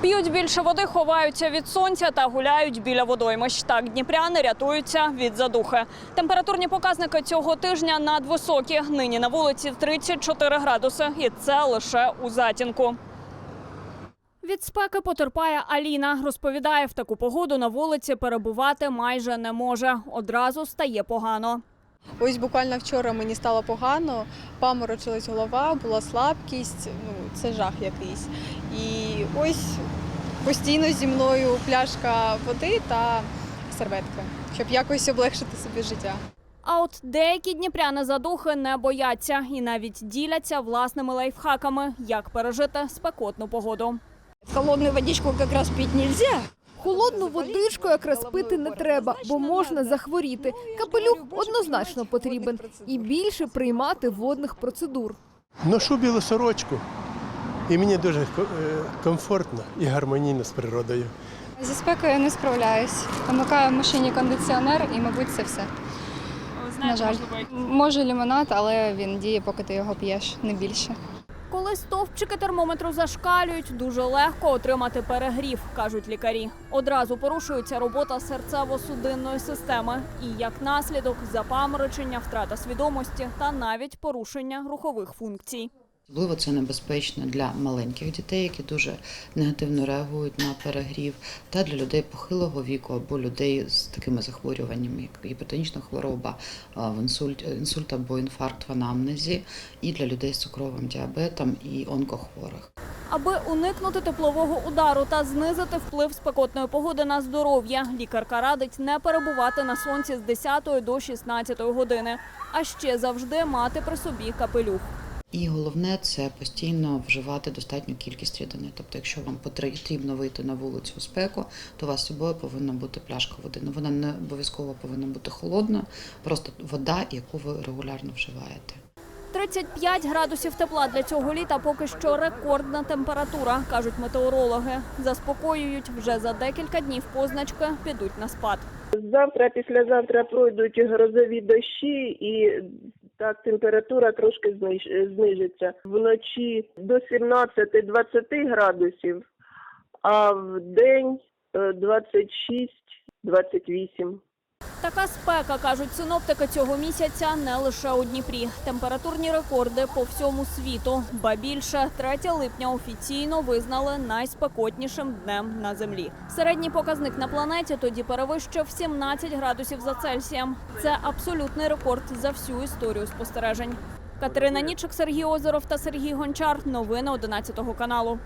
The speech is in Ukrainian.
П'ють більше води, ховаються від сонця та гуляють біля водоймищ. Так дніпряни рятуються від задухи. Температурні показники цього тижня надвисокі. Нині на вулиці 34 градуси, і це лише у затінку. Від спеки потерпає Аліна. Розповідає, в таку погоду на вулиці перебувати майже не може. Одразу стає погано. Ось буквально вчора мені стало погано, паморочилась голова, була слабкість, ну це жах якийсь. І ось постійно зі мною пляшка води та серветка, щоб якось облегшити собі життя. А от деякі дніпряни задухи не бояться і навіть діляться власними лайфхаками, як пережити спекотну погоду. Холодную водичку как раз пить нельзя. Холодну водичку якраз пити не треба, бо можна захворіти. Капелюх однозначно потрібен і більше приймати водних процедур. Ношу білу сорочку, і мені дуже е, комфортно і гармонійно з природою. Зі спекою не справляюсь. Вмикаю в машині кондиціонер і, мабуть, це все. На жаль, може лимонад, але він діє, поки ти його п'єш, не більше. Коли стовпчики термометру зашкалюють, дуже легко отримати перегрів, кажуть лікарі. Одразу порушується робота серцево-судинної системи, і як наслідок запаморочення, втрата свідомості та навіть порушення рухових функцій. Особливо це небезпечно для маленьких дітей, які дуже негативно реагують на перегрів, та для людей похилого віку або людей з такими захворюваннями, як гіпертонічна хвороба, інсульт, інсульт або інфаркт в анамнезі, і для людей з цукровим діабетом і онкохворих. Аби уникнути теплового удару та знизити вплив спекотної погоди на здоров'я, лікарка радить не перебувати на сонці з 10 до 16 години, а ще завжди мати при собі капелюх. І головне це постійно вживати достатню кількість рідини. Тобто, якщо вам потрібно вийти на вулицю у спеку, то у вас з собою повинна бути пляшка води. Ну вона не обов'язково повинна бути холодна, просто вода, яку ви регулярно вживаєте. 35 градусів тепла для цього літа поки що рекордна температура, кажуть метеорологи. Заспокоюють, вже за декілька днів позначки підуть на спад. Завтра, післязавтра пройдуть грозові дощі і так температура трошки зниж- знижиться. Вночі до 17-20 градусів, а в день е, 26-28. Така спека, кажуть синоптики, цього місяця не лише у Дніпрі. Температурні рекорди по всьому світу. Ба більше 3 липня офіційно визнали найспекотнішим днем на землі. Середній показник на планеті тоді перевищив 17 градусів за Цельсієм. Це абсолютний рекорд за всю історію спостережень. Катерина Нічик, Сергій Озеров та Сергій Гончар. Новини 11 каналу.